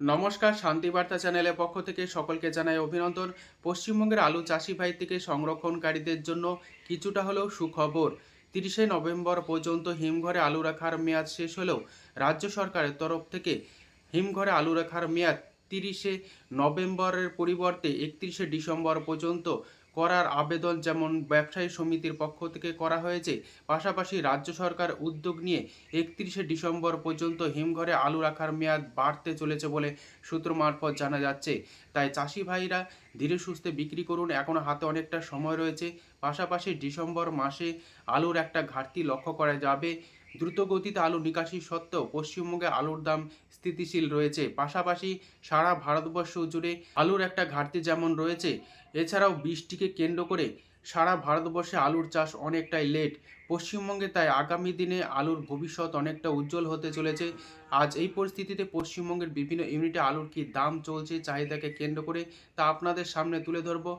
নমস্কার, শান্তিবার্তা চ্যানেলের পক্ষ থেকে সকলকে জানাই অভিনন্দন। পশ্চিমবঙ্গের আলু চাষি ভাই থেকে সংরক্ষণকারীদের জন্য কিছুটা হলেও সুখবর। তিরিশে নভেম্বর পর্যন্ত হিমঘরে আলু রাখার মেয়াদ শেষ হলেও রাজ্য সরকারের তরফ থেকে হিমঘরে আলু রাখার মেয়াদ তিরিশে নভেম্বরের পরিবর্তে একত্রিশে ডিসেম্বর পর্যন্ত করার আবেদন যেমন ব্যবসায়ী সমিতির পক্ষ থেকে করা হয়েছে, পাশাপাশি রাজ্য সরকার উদ্যোগ নিয়ে একত্রিশে ডিসেম্বর পর্যন্ত হিমঘরে আলু রাখার মেয়াদ বাড়তে চলেছে বলে সূত্র মারফত জানা যাচ্ছে। তাই চাষি ভাইরা ধীরে সুস্থে বিক্রি করুন, এখনও হাতে অনেকটা সময় রয়েছে। পাশাপাশি ডিসেম্বর মাসে আলুর একটা ঘাটতি লক্ষ্য করা যাবে। দ্রুত গতিতে আলু নিকাশি সত্ত্বেও পশ্চিমবঙ্গে আলুর দাম স্থিতিশীল রয়েছে। পাশাপাশি সারা ভারতবর্ষ জুড়ে আলুর একটা ঘাটতি যেমন রয়েছে, এছাড়াও বৃষ্টিকে কেন্দ্র করে সারা ভারতবর্ষে আলুর চাষ অনেকটাই লেট পশ্চিমবঙ্গে তাই আগামী দিনে আলুর ভবিষ্যৎ অনেকটা উজ্জ্বল হতে চলেছে। আজ এই পরিস্থিতিতে পশ্চিমবঙ্গের বিভিন্ন ইউনিটে আলুর কী দাম চলছে, চাহিদাকে কেন্দ্র করে তা আপনাদের সামনে তুলে ধরবো।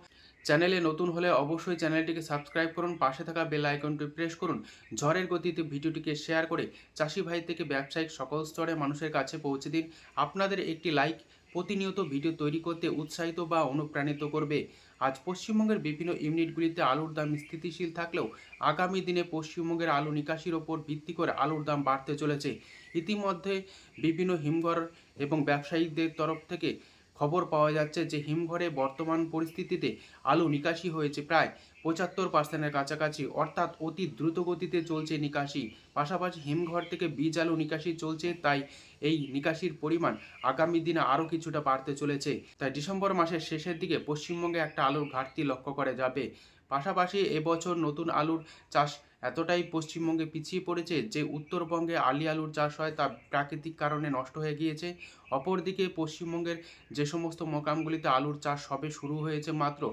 চ্যানেলে নতুন হলে অবশ্যই চ্যানেলটিকে সাবস্ক্রাইব করুন, পাশে থাকা বেল আইকনটি প্রেস করুন। ঝড়ের গতিতে ভিডিওটিকে শেয়ার করে চাষি ভাই থেকে ব্যবসায়িক সকল স্তরে মানুষের কাছে পৌঁছে দিন। আপনাদের একটি লাইক প্রতিনিয়ত ভিডিও তৈরি করতে উৎসাহিত বা অনুপ্রাণিত করবে। আজ পশ্চিমবঙ্গের বিভিন্ন ইউনিটগুলিতে আলুর দাম স্থিতিশীল থাকলেও আগামী দিনে পশ্চিমবঙ্গের আলু নিকাশির ওপর ভিত্তি করে আলুর দাম বাড়তে চলেছে। ইতিমধ্যে বিভিন্ন হিমঘর এবং ব্যবসায়ীদের তরফ থেকে খবর পাওয়া যাচ্ছে যে হিমঘরে বর্তমান পরিস্থিতিতে আলু নিকাশি হয়েছে প্রায় পঁচাত্তর পার্সেন্টের কাছাকাছি, অর্থাৎ অতি দ্রুত গতিতে চলছে নিকাশি। পাশাপাশি হিমঘর থেকে বীজ আলু নিকাশি চলছে, তাই এই নিকাশির পরিমাণ আগামী দিনে আরও কিছুটা বাড়তে চলেছে। তাই ডিসেম্বর মাসের শেষের দিকে পশ্চিমবঙ্গে একটা আলুর ঘাটতি লক্ষ্য করা যাবে। পাশাপাশি এবছর নতুন আলুর চাষ এতটাই পশ্চিমবঙ্গে পিছিয়ে পড়েছে যে উত্তরবঙ্গে আলি আলুর চাষ হয়, তা প্রাকৃতিক কারণে নষ্ট হয়ে গিয়েছে। অপরদিকে পশ্চিমবঙ্গের যে সমস্ত মোকামগুলিতে আলুর চাষ সবে শুরু হয়েছে মাত্র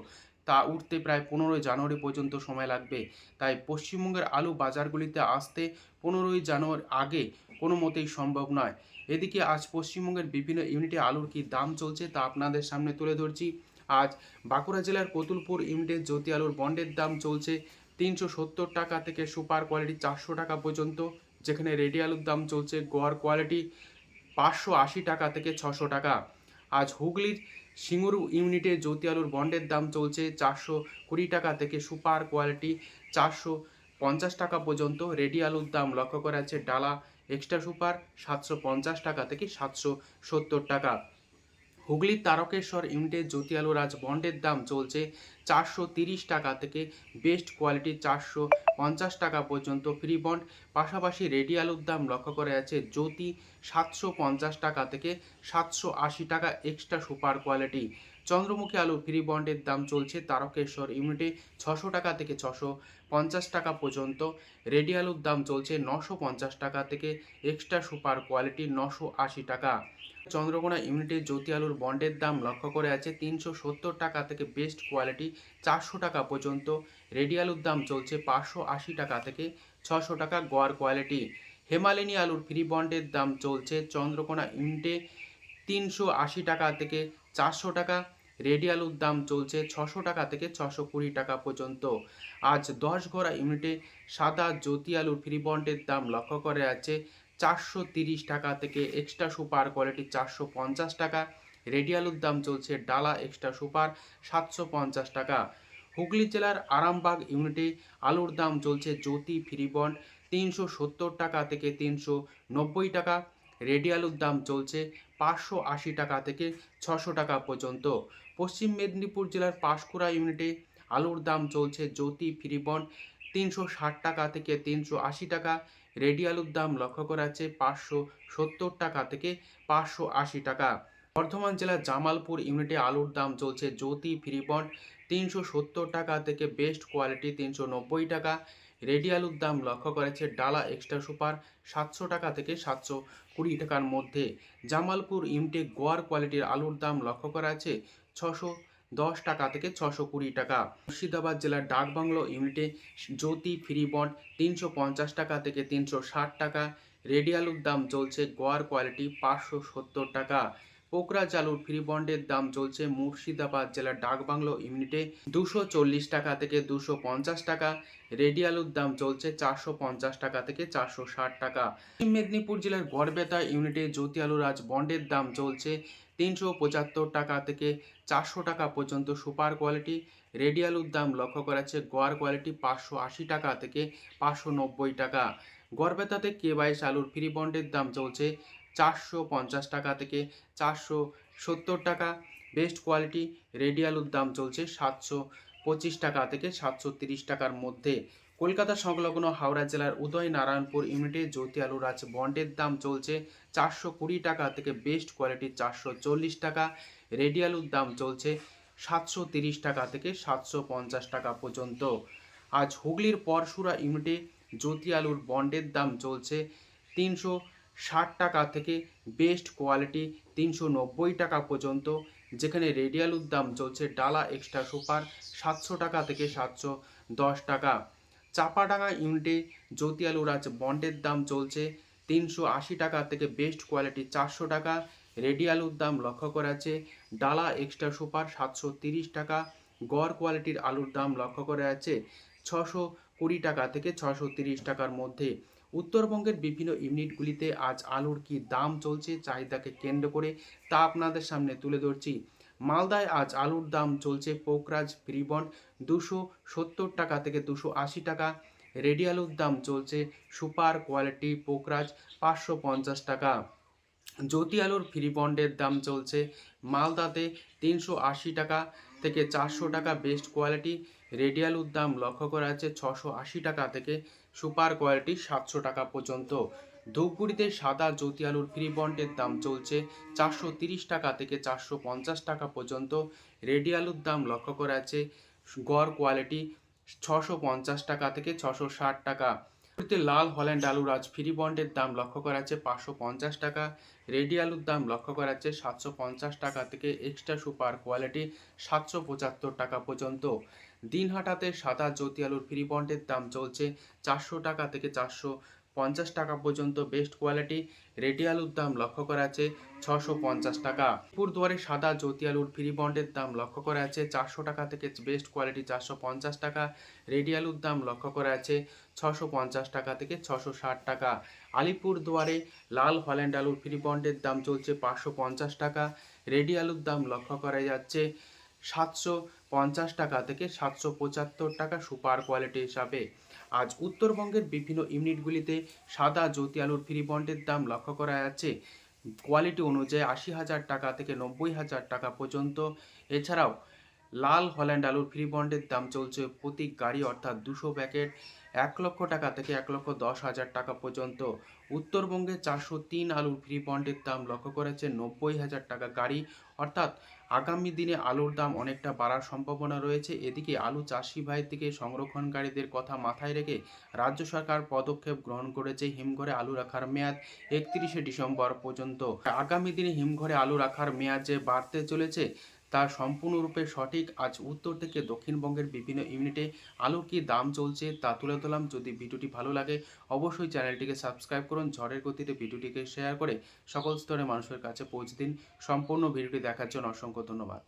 তা উঠতে প্রায় পনেরোই জানুয়ারি পর্যন্ত সময় লাগবে। তাই পশ্চিমবঙ্গের আলু বাজারগুলিতে আসতে পনেরোই জানুয়ারি আগে কোনো মতেই সম্ভব নয়। এদিকে আজ পশ্চিমবঙ্গের বিভিন্ন ইউনিটে আলুর কী দাম চলছে তা আপনাদের সামনে তুলে ধরছি। আজ বাঁকুড়া জেলার কতুলপুর ইউনিটের জ্যোতি আলুর বন্ডের দাম চলছে তিনশো সত্তর টাকা থেকে সুপার কোয়ালিটি চারশো টাকা পর্যন্ত, যেখানে রেডি আলুর দাম চলছে গোয়ার কোয়ালিটি পাঁচশো আশি টাকা থেকে ছশো টাকা। আজ হুগলির সিঙ্গুরু ইউনিটে জ্যোতি আলুর বন্ডের দাম চলছে চারশো কুড়ি টাকা থেকে সুপার কোয়ালিটি চারশো পঞ্চাশ টাকা পর্যন্ত। রেডি আলুর দাম লক্ষ্য করা যাচ্ছে ডালা এক্সট্রা সুপার সাতশো পঞ্চাশ টাকা থেকে সাতশো সত্তর টাকা। হুগলির তারকেশ্বর ইউনিটের জ্যোতি আলুর আজ বন্ডের দাম চলছে চারশো তিরিশ টাকা থেকে বেস্ট কোয়ালিটির চারশো পঞ্চাশ টাকা পর্যন্ত ফ্রি বন্ড। পাশাপাশি রেডি আলুর দাম লক্ষ্য করা যাচ্ছে জ্যোতি সাতশো পঞ্চাশ টাকা থেকে সাতশো আশি টাকা এক্সট্রা সুপার কোয়ালিটি। চন্দ্রমুখী আলু ফ্রি বন্ডের দাম চলছে তারকেশ্বর ইউনিটে ছশো টাকা থেকে ছশো পঞ্চাশ টাকা পর্যন্ত। রেডি আলুর দাম চলছে নশো পঞ্চাশ টাকা থেকে এক্সট্রা সুপার কোয়ালিটি নশো আশি টাকা। চন্দ্রকোনা ইউনিটে জ্যোতি আলুর বন্ডের দাম লক্ষ্য করে আছে তিনশো সত্তর টাকা থেকে বেস্ট কোয়ালিটি চারশো টাকা পর্যন্ত। রেডি আলুর দাম চলছে পাঁচশো আশি টাকা থেকে ছশো টাকা গোয়ার কোয়ালিটি হেমালিনী আলুর ফ্রি বন্ডের দাম চলছে চন্দ্রকোনা ইউনিটে তিনশো আশি টাকা থেকে চারশো টাকা। রেডি আলুর দাম চলছে ছশো টাকা থেকে ছশো কুড়ি টাকা পর্যন্ত। আজ দশ ঘোড়া ইউনিটে সাদা জ্যোতি আলুর ফ্রি বন্ডের দাম লক্ষ্য করে আছে চারশো তিরিশ টাকা থেকে এক্সট্রা সুপার কোয়ালিটি চারশো পঞ্চাশ টাকা। রেডি আলুর দাম চলছে ডালা এক্সট্রা সুপার সাতশো পঞ্চাশ টাকা। হুগলি জেলার আরামবাগ ইউনিটে আলুর দাম চলছে জ্যোতি ফ্রি বন্ড তিনশো সত্তর টাকা থেকে তিনশো নব্বই টাকা। রেডি আলুর দাম চলছে পাঁচশো আশি টাকা থেকে ছশো টাকা পর্যন্ত। পশ্চিম মেদিনীপুর জেলার পাঁশকুড়া ইউনিটে আলুর দাম চলছে জ্যোতি ফ্রি বন্ড তিনশো ষাট টাকা থেকে তিনশো আশি টাকা। রেডি আলুর দাম লক্ষ্য করা যাচ্ছে পাঁচশো সত্তর টাকা থেকে পাঁচশো আশি টাকা। বর্ধমান জেলার জামালপুর ইউনিটে আলুর দাম চলছে জ্যোতি ফ্রি বন্ড। তিনশো সত্তর টাকা থেকে বেস্ট কোয়ালিটি তিনশো নব্বই টাকা। রেডি আলুর দাম লক্ষ্য করেছে ডালা এক্সট্রা সুপার সাতশো টাকা থেকে সাতশো কুড়ি টাকার মধ্যে। জামালপুর ইউনিটে গোয়ার কোয়ালিটির আলুর দাম লক্ষ্য করা আছে ছশো দশ টাকা থেকে ছশো কুড়ি টাকা। মুর্শিদাবাদ জেলার ডাকবাংলো ইউনিটে জ্যোতি ফ্রি বন্ড তিনশো পঞ্চাশ টাকা থেকে তিনশো ষাট টাকা। রেডি আলুর দাম চলছে গোয়ার কোয়ালিটি পাঁচশো সত্তর টাকা। পোকরাজ আলুর ফ্রি বন্ডের দাম চলছে মুর্শিদাবাদ জেলার ডাকবাংলো ইউনিটে দুশো চল্লিশ টাকা থেকে দুশো পঞ্চাশ টাকা, রেডি আলুর দাম চলছে চারশো পঞ্চাশ টাকা থেকে চারশো ষাট টাকা। পশ্চিম মেদিনীপুর জেলার গড়বেতা ইউনিটে জ্যোতি আলুর আজ বন্ডের দাম চলছে তিনশো পঁচাত্তর টাকা থেকে চারশো টাকা পর্যন্ত সুপার কোয়ালিটি, রেডি আলুর দাম লক্ষ্য করা গোয়ার কোয়ালিটি পাঁচশো আশি টাকা থেকে পাঁচশো নব্বই টাকা। গড়বেতাতে কে বাইশ আলুর ফ্রি বন্ডের দাম চলছে চারশো পঞ্চাশ টাকা থেকে চারশো সত্তর টাকা। বেস্ট কোয়ালিটি রেডি আলুর দাম চলছে সাতশো পঁচিশ টাকা থেকে সাতশো তিরিশ টাকার মধ্যে। কলকাতা সংলগ্ন হাওড়া জেলার উদয় নারায়ণপুর ইউনিটে জ্যোতি আলুর আজ বন্ডের দাম চলছে চারশো কুড়ি টাকা থেকে বেস্ট কোয়ালিটির চারশো চল্লিশ টাকা। রেডি আলুর দাম চলছে সাতশো তিরিশ টাকা থেকে সাতশো পঞ্চাশ টাকা পর্যন্ত। আজ হুগলির পরশুরা ইউনিটে জ্যোতি আলুর বন্ডের দাম চলছে তিনশো ষাট টাকা থেকে বেস্ট কোয়ালিটি তিনশো নব্বই টাকা পর্যন্ত, যেখানে রেডি আলুর দাম চলছে ডালা এক্সট্রা সুপার সাতশো টাকা থেকে সাতশো দশ টাকা। চাপাডাঙ্গা ইউনিটে জ্যোতি আলুর আজ বন্ডের দাম চলছে তিনশো আশি টাকা থেকে বেস্ট কোয়ালিটি চারশো টাকা। রেডি আলুর দাম লক্ষ্য করা আছে, ডালা এক্সট্রা সুপার সাতশো তিরিশ টাকা। গড় কোয়ালিটির আলুর দাম লক্ষ্য করা আছে ছশো কুড়ি টাকা থেকে ছশো তিরিশ টাকার মধ্যে। উত্তরবঙ্গের বিভিন্ন ইউনিটগুলিতে আজ আলুর কি দাম চলছে চাহিদাকে কেন্দ্র করে তা আপনাদের সামনে তুলে ধরছি। মালদায় আজ আলুর দাম চলছে পোকরাজ ফ্রিবন্ড দুশো সত্তর টাকা থেকে দুশো আশি টাকা। রেডি আলুর দাম চলছে সুপার কোয়ালিটি পোকরাজ পাঁচশো পঞ্চাশ টাকা। জ্যোতি আলুর ফ্রি বন্ডের দাম চলছে মালদাতে তিনশো আশি টাকা থেকে চারশো টাকা বেস্ট কোয়ালিটি। রেডি আলুর দাম লক্ষ্য করা আছে ছশো আশি টাকা থেকে সুপার কোয়ালিটি সাতশো টাকা পর্যন্ত। ধূপগুড়িতে সাদা জ্যোতি আলুর ফ্রি বন্ডের দাম চলছে চারশো তিরিশ টাকা থেকে চারশো পঞ্চাশ টাকা পর্যন্ত। রেডি আলুর দাম লক্ষ্য করা আছে গড় কোয়ালিটি ছশো পঞ্চাশ টাকা থেকে ছশো ষাট টাকা। লাল হল্যান্ড আলুর আজ ফ্রি বন্ডের দাম লক্ষ্য করা আছে পাঁচশো পঞ্চাশ টাকা। রেডি আলুর দাম লক্ষ্য করা যাচ্ছে সাতশো পঞ্চাশ টাকা থেকে এক্সট্রা সুপার কোয়ালিটি সাতশো পঁচাত্তর টাকা পর্যন্ত। দিনহাটাতে সাদা জ্যোতি আলুর ফ্রি বন্ডের দাম চলছে চারশো টাকা থেকে চারশো পঞ্চাশ টাকা পর্যন্ত বেস্ট কোয়ালিটি। রেডি আলুর দাম লক্ষ্য করা আছে ছশো পঞ্চাশ টাকা। দুয়ারে সাদা জ্যোতি আলুর ফ্রি বন্ডের দাম লক্ষ্য করা আছে চারশো টাকা থেকে বেস্ট কোয়ালিটি চারশো পঞ্চাশ টাকা। রেডি আলুর দাম লক্ষ্য করা আছে ছশো পঞ্চাশ টাকা থেকে ছশো ষাট টাকা। আলিপুর দুয়ারে লাল হল্যান্ড আলুর ফ্রি বন্ডের দাম চলছে পাঁচশো পঞ্চাশ টাকা। রেডি আলুর দাম লক্ষ্য করা যাচ্ছে সাতশো পঞ্চাশ টাকা থেকে সাতশো পঁচাত্তর টাকা সুপার কোয়ালিটি হিসাবে। আজ উত্তরবঙ্গের বিভিন্ন ইউনিটগুলিতে সাদা জ্যোতি আলুর ফ্রি বন্ডের দাম লক্ষ্য করা যাচ্ছে। কোয়ালিটি অনুযায়ী আশি হাজার টাকা থেকে নব্বই হাজার টাকা পর্যন্ত। এছাড়াও লাল হল্যান্ড আলুর ফ্রি বন্ডের দাম চলছে প্রতি গাড়ি, অর্থাৎ দুশো প্যাকেট, এক লক্ষ টাকা থেকে এক লক্ষ দশ হাজার টাকা পর্যন্ত। উত্তরবঙ্গে চারশো তিন আলুর ফ্রি বন্ডের দাম লক্ষ্য করেছে নব্বই হাজার টাকা গাড়ি, অর্থাৎ আগামী দিনে আলুর দাম অনেকটা বাড়ার সম্ভাবনা রয়েছে। এদিকে আলু চাষি ভাই থেকে সংরক্ষণকারীদের কথা মাথায় রেখে রাজ্য সরকার পদক্ষেপ গ্রহণ করেছে হিমঘরে আলু রাখার মেয়াদ একত্রিশে ডিসেম্বর পর্যন্ত। আগামী দিনে হিমঘরে আলু রাখার মেয়াদ যে বাড়তে চলেছে তা সম্পূর্ণরূপে সঠিক। আজ উত্তর থেকে দক্ষিণবঙ্গের বিভিন্ন ইউনিটে আলুর কি দাম চলছে তা তুলে ধরলাম। যদি ভিডিওটি ভালো লাগে, অবশ্যই চ্যানেলটিকে সাবস্ক্রাইব করুন। ঝড়ের গতিতে ভিডিওটিকে শেয়ার করে সকল স্তরের মানুষের কাছে পৌঁছে দিন। সম্পূর্ণ ভিডিওটি দেখার জন্য অসংখ্য ধন্যবাদ।